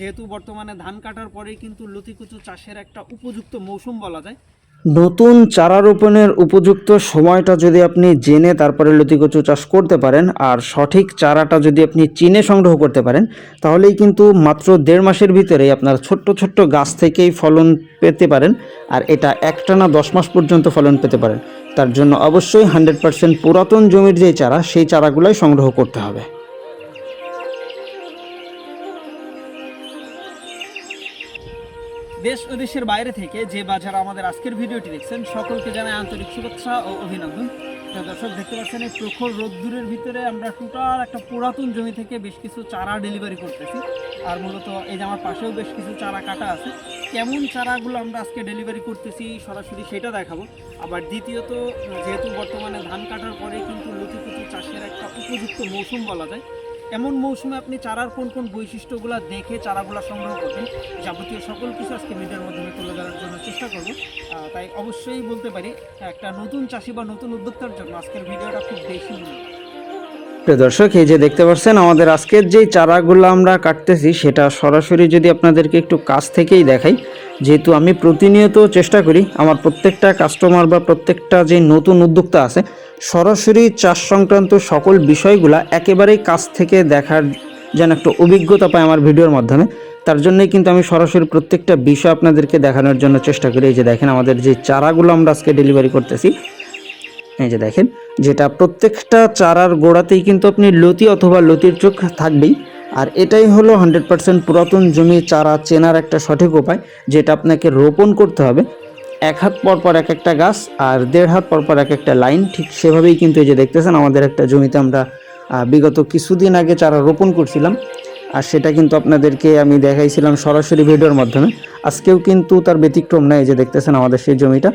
যেহেতু বর্তমানে ধান কাটার পরেই কিন্তু লতিকুচু চাষের একটা উপযুক্ত মৌসুম বলা যায়। নতুন চারা রোপণের উপযুক্ত সময়টা যদি আপনি জেনে তারপরে লতিকচু চাষ করতে পারেন, আর সঠিক চারাটা যদি আপনি চিনে সংগ্রহ করতে পারেন, তাহলেই কিন্তু মাত্র দেড় মাসের ভিতরে আপনার ছোট্ট ছোট্ট গাছ থেকেই ফলন পেতে পারেন, আর এটা একটানা দশ মাস পর্যন্ত ফলন পেতে পারেন। তার জন্য অবশ্যই হান্ড্রেড পার্সেন্ট পুরাতন জমির যে চারা, সেই চারাগুলোই সংগ্রহ করতে হবে। দেশ ও দেশের বাইরে থেকে যে বাজার আমাদের আজকের ভিডিওটি দেখছেন, সকলকে জানাই আন্তরিক শুভেচ্ছা ও অভিনন্দন। দর্শক, দেখতে পাচ্ছেন এই প্রখর রোদ্দুরের ভিতরে আমরা টোটাল একটা পুরাতন জমি থেকে বেশ কিছু চারা ডেলিভারি করতেছি। আর মূলত এই যে আমার পাশেও বেশ কিছু চারা কাটা আছে। কেমন চারাগুলো আমরা আজকে ডেলিভারি করতেছি সরাসরি সেটা দেখাবো। আবার দ্বিতীয়ত, যেহেতু বর্তমানে ধান কাটার পরে কিন্তু লতিকুচু চাষের একটা উপযুক্ত মৌসুম বলা যায় এমন মৌসুমে আপনি চারার কোন কোন বৈশিষ্ট্যগুলো দেখে চারাগুলো সংগ্রহ করবেন, যাবতীয় সকল কিছু আজকে ভিডিওর মাধ্যমে তুলে ধরার জন্য চেষ্টা করব। তাই অবশ্যই বলতে পারি, একটা নতুন চাষি বা নতুন উদ্যোক্তার জন্য আজকের ভিডিওটা খুব বেশি প্রিয় দর্শক, এই যে দেখতে পাচ্ছেন, আমাদের আজকের যেই চারাগুলো আমরা কাটতেছি, সেটা সরাসরি যদি আপনাদেরকে একটু কাছ থেকেই দেখাই যেহেতু আমি প্রতিনিয়ত চেষ্টা করি আমার প্রত্যেকটা কাস্টমার বা প্রত্যেকটা যে নতুন উদ্যোক্তা আছে, সরাসরি চাষ সংক্রান্ত সকল বিষয়গুলা একেবারেই কাছ থেকে দেখার যেন একটা অভিজ্ঞতা পায় আমার ভিডিওর মাধ্যমে, তার জন্যই কিন্তু আমি সরাসরি প্রত্যেকটা বিষয় আপনাদেরকে দেখানোর জন্য চেষ্টা করি। এই যে দেখেন, আমাদের যে চারাগুলো আমরা আজকে ডেলিভারি করতেছি, এই যে দেখেন, যেটা প্রত্যেকটা চারার গোড়াতেই কিন্তু আপনি লতি অথবা লতির চোখ থাকবেই। আর এটাই হলো হান্ড্রেড পার্সেন্ট পুরাতন জমি চারা চেনার একটা সঠিক উপায়, যেটা আপনাকে রোপণ করতে হবে। এক হাত পর পর এক একটা গাছ আর দেড় হাত পর পর এক একটা লাইন, ঠিক সেভাবেই কিন্তু এই যে দেখতেছেন আমাদের একটা জমিতে আমরা বিগত কিছুদিন আগে চারা রোপণ করছিলাম। আর সেটা কিন্তু আপনাদেরকে আমি দেখাইছিলাম সরাসরি ভিডিওর মাধ্যমে। আজকেও কিন্তু তার ব্যতিক্রম নাই যে দেখতেছেন আমাদের সেই জমিটা।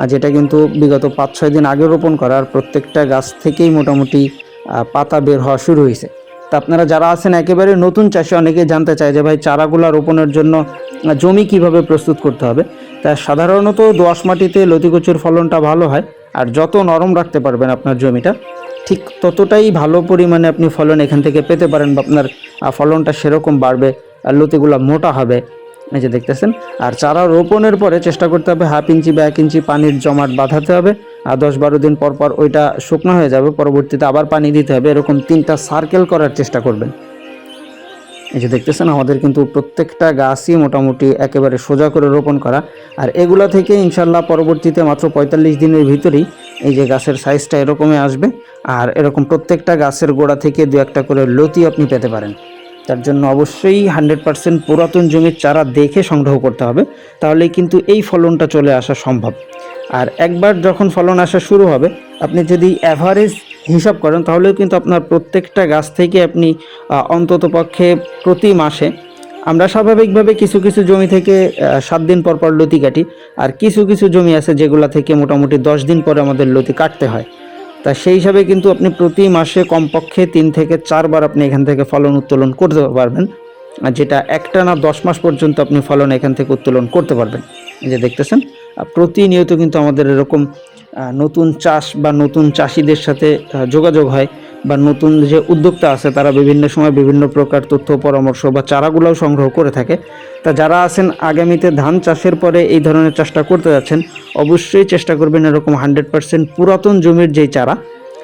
আর যেটা কিন্তু বিগত পাঁচ ছয় দিন আগে রোপণ করা, আর প্রত্যেকটা গাছ থেকেই মোটামুটি পাতা বের হওয়া শুরু হয়েছে। তা আপনারা যারা আছেন একেবারে নতুন চাষি, অনেকে জানতে চায় যে ভাই চারাগুলা রোপণের জন্য জমি কীভাবে প্রস্তুত করতে হবে। তা সাধারণত দোআঁশ মাটিতে লতিকচুর ফলনটা ভালো হয়, আর যত নরম রাখতে পারবেন আপনার জমিটা, ঠিক ততটাই ভালো পরিমাণে আপনি ফলন এখান থেকে পেতে পারেন বা আপনার ফলনটা সেরকম বাড়বে, আর লতিগুলা মোটা হবে। এই যে দেখতেছেন, আর চারা রোপণের পরে চেষ্টা করতে হবে হাফ ইঞ্চি বা এক ইঞ্চি পানির জমাট বাঁধাতে হবে দশ বারো দিন পর পর ওইটা শুকনো হয়ে যাবে, পরবর্তীতে আবার পানি দিতে হবে, এরকম তিনটা সার্কেল করার চেষ্টা করবেন। এই যে দেখতেছেন, আমাদের কিন্তু প্রত্যেকটা গাছই মোটামুটি একেবারে সোজা করে রোপণ করা। আর এগুলা থেকে ইনশাল্লাহ পরবর্তীতে মাত্র পঁয়তাল্লিশ দিনের ভিতরেই এই যে গাছের সাইজটা এরকমই আসবে। আর এরকম প্রত্যেকটা গাছের গোড়া থেকে দু একটা করে লতি আপনি পেতে পারেন। তার জন্য অবশ্যই হান্ড্রেড পার্সেন্ট পুরাতন জমির চারা দেখে সংগ্রহ করতে হবে। তাহলেই কিন্তু এই ফলনটা চলে আসা সম্ভব। আর একবার যখন ফলন আসা শুরু হবে, আপনি যদি অ্যাভারেজ হিসাব করেন, তাহলেও কিন্তু আপনার প্রত্যেকটা গাছ থেকে আপনি অন্তত পক্ষে প্রতি মাসে আমরা স্বাভাবিকভাবে কিছু কিছু জমি থেকে সাত দিন পর পর লতি কাটি। আর কিছু কিছু জমি আছে যেগুলো থেকে মোটামুটি দশ দিন পরে আমাদের লতি কাটতে হয়। তা সেই হিসাবে কিন্তু আপনি প্রতি মাসে কমপক্ষে তিন থেকে চারবার আপনি এখান থেকে ফলন উত্তোলন করতে পারবেন। আর যেটা একটা না দশ মাস পর্যন্ত আপনি ফলন এখান থেকে উত্তোলন করতে পারবেন। এই যে দেখতেছেন? প্রতিনিয়ত কিন্তু আমাদের এরকম নতুন চাষ বা নতুন চাষিদের সাথে যোগাযোগ হয় বা নতুন যে উদ্যোক্তা আছে তারা বিভিন্ন সময় বিভিন্ন প্রকার তথ্য, পরামর্শ বা চারাগুলোও সংগ্রহ করে থাকে। তা যারা আছেন আগামীতে ধান চাষের পরে এই ধরনের চাষটা করতে যাচ্ছেন, অবশ্যই চেষ্টা করবেন এরকম হান্ড্রেড পার্সেন্ট পুরাতন জমির যেই চারা,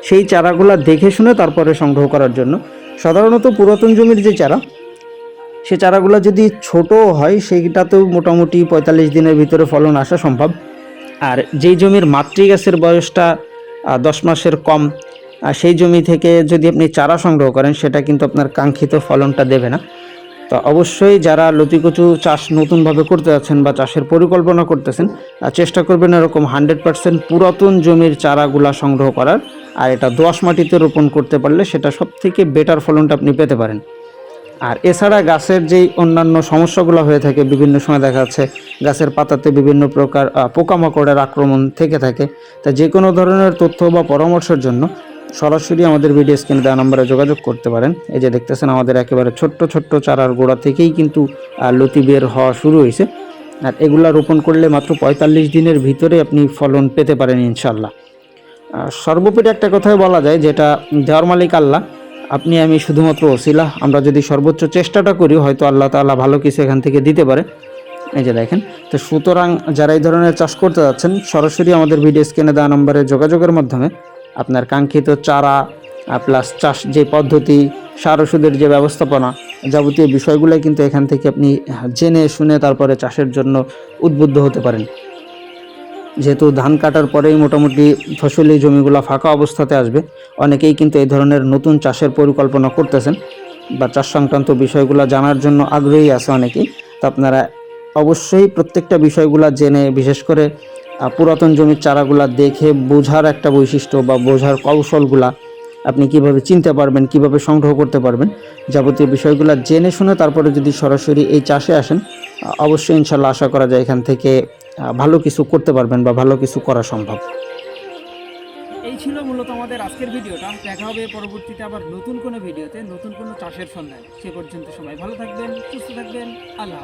সেই চারাগুলো দেখে শুনে তারপরে সংগ্রহ করার জন্য। সাধারণত পুরাতন জমির যে চারা সে চারাগুলো যদি ছোট হয়, সেইটাতেও মোটামুটি পঁয়তাল্লিশ দিনের ভিতরে ফলন আসা সম্ভব। আর যেই জমির মাতৃ গাছের বয়সটা দশ মাসের কম সেই জমি থেকে যদি আপনি চারা সংগ্রহ করেন, সেটা কিন্তু আপনার কাঙ্ক্ষিত ফলনটা দেবে না। তো অবশ্যই যারা লতিকচু চাষ নতুনভাবে করতে যাচ্ছেন বা চাষের পরিকল্পনা করতেছেন চেষ্টা করবেন এরকম হান্ড্রেড পার্সেন্ট পুরাতন জমির চারাগুলা সংগ্রহ করার। আর এটা দোআঁশ মাটিতে রোপণ করতে পারলে সেটা সব থেকে বেটার ফলনটা আপনি পেতে পারেন। আর এছাড়া গাছের যেই অন্যান্য সমস্যাগুলো হয়ে থাকে, বিভিন্ন সময় দেখা যাচ্ছে গাছের পাতাতে বিভিন্ন প্রকার পোকামাকড়ের আক্রমণ থেকে থাকে। তা যে কোনো ধরনের তথ্য বা পরামর্শের জন্য সরাসরি আমাদের ভিডিও স্ক্রিনে দেওয়া নম্বরে যোগাযোগ করতে পারেন। এই যে দেখতেছেন, আমাদের একেবারে ছোট্ট ছোট্ট চারার গোড়া থেকেই কিন্তু লতি বের হওয়া শুরু হয়েছে। আর এগুলা রোপণ করলে মাত্র পঁয়তাল্লিশ দিনের ভিতরে আপনি ফলন পেতে পারেন ইনশাল্লাহ সর্বোপরি একটা কথাই বলা যায়, যেটা দেওয়ার মালিক আল্লাহ আপনি, আমি শুধুমাত্র ওসিলা। আমরা যদি সর্বোচ্চ চেষ্টাটা করি, হয়তো আল্লাহ তাআলা ভালো কিছু এখান থেকে দিতে পারে। এই যে দেখেন, তো সুতরাং যারা এই ধরনের চাষ করতে যাচ্ছেন, সরাসরি আমাদের ভিডিও স্ক্রিনে দেওয়া নম্বরে যোগাযোগের মাধ্যমে আপনার কাঙ্ক্ষিত চারা প্লাস চাষ যে পদ্ধতি, সার ওষুধের যে ব্যবস্থাপনা যাবতীয় বিষয়গুলো কিন্তু এখান থেকে আপনি জেনে, শুনে তারপরে চাষের জন্য উদ্বুদ্ধ হতে পারেন। যেহেতু ধান কাটার পরেই মোটামুটি ফসলি জমিগুলো ফাঁকা অবস্থাতে আসবে, অনেকেই কিন্তু এই ধরনের নতুন চাষের পরিকল্পনা করতেছেন বা চাষ সংক্রান্ত বিষয়গুলো জানার জন্য আগ্রহী আছে অনেকেই। তো আপনারা অবশ্যই প্রত্যেকটা বিষয়গুলো জেনে, বিশেষ করে পুরাতন জমির চারাগুলা দেখে বোঝার একটা বৈশিষ্ট্য বা বোঝার কৌশলগুলা আপনি কীভাবে চিনতে পারবেন, কীভাবে সংগ্রহ করতে পারবেন, যাবতীয় বিষয়গুলো জেনে শুনে তারপরে যদি সরাসরি এই চাষে আসেন অবশ্যই ইনশাল্লাহ আশা করা যায় এখান থেকে ভালো কিছু করতে পারবেন বা ভালো কিছু করা সম্ভব। এই ছিল মূলত আমাদের আজকের ভিডিওটা। দেখা হবে পরবর্তীতে আবার নতুন কোনো ভিডিওতে, নতুন কোনো চাষের সন্ধান। সে পর্যন্ত সবাই ভালো থাকবেন, সুস্থ থাকবেন। আল্লাহ